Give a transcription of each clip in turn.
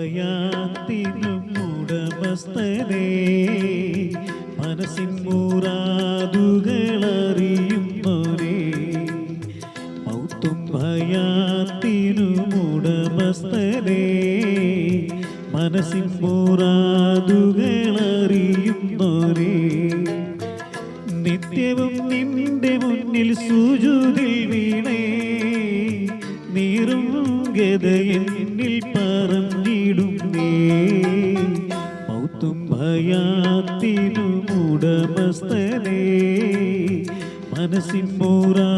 മൗത്തും ഭയാത്തിനും ഉടമസ്ഥനെ മനസ്സിൻ മൂറാതുകളറിയുന്നോരേ മൗത്തും ഭയാത്തിനും ഉടമസ്ഥനെ മനസ്സിൻ മൂറാതുകളറിയുന്നോരേ നിത്യവും നിന്റെ മുന്നിൽ സുജുതിൽ വീണേ നീറും ഗതയെന്നിൽ പറഞ്ഞിടും ഉടമസ്ഥനെ മനസ്സിൻ മൂറാതുകളറിയുന്നൊരേ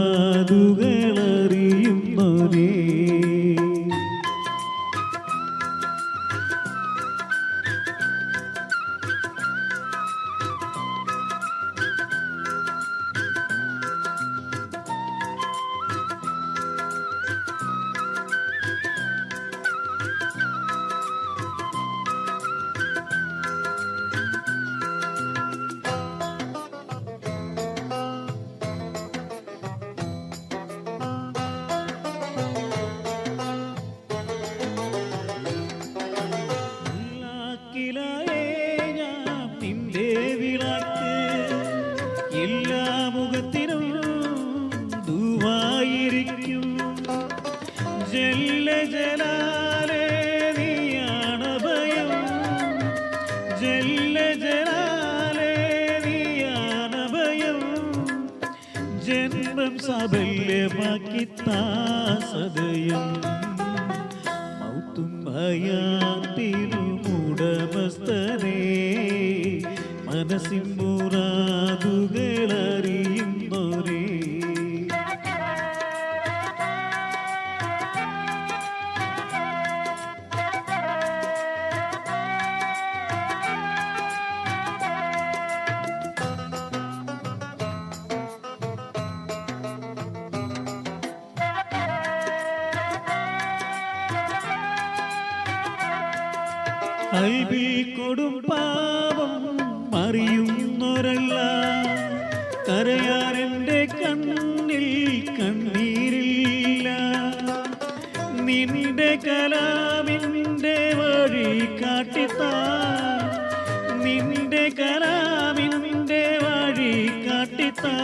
ജല്ല ജലാലേ ജന്മം സാബല്യമാക്കി താസതയം മൗത്തും ഭയാത്തിനും ഉടമസ്ഥനെ. മനസ്സിൻ അൽബിൽ കൊടും പാപം അറിയുന്നൊരല്ല. കരയാരെന്റെ കണ്ണിൽ കണ്ണീരില്ല. നിന്റെ കലാമിന്റെ വഴി കാട്ടിത്താ. നിന്റെ കലാമിന്റെ വഴി കാട്ടിത്താ.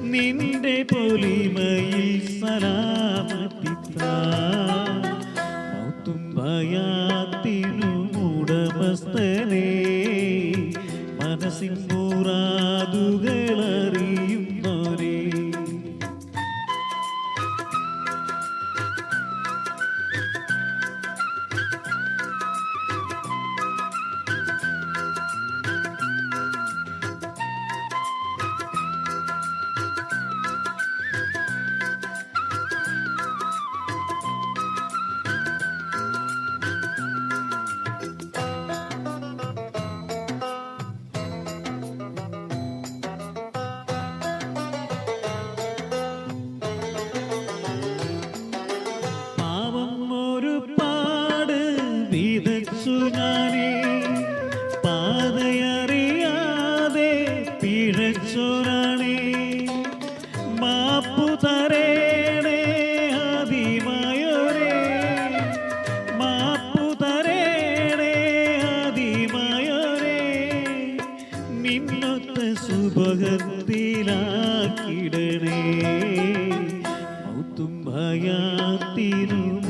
നിന്റെ പൊലിമയിൽ സലാമത്തിത്താ. മൗത്തും മനസ്സിൻ മൂറാതുകളറിയുന്നോരേ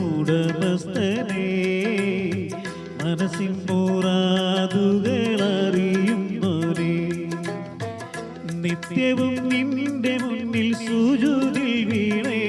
ഉടമസ്ഥനെ മനസ്സിൻ മൂറാതുകളറിയുന്നോരേ നിത്യവും മുന്നിൽ വീണേ.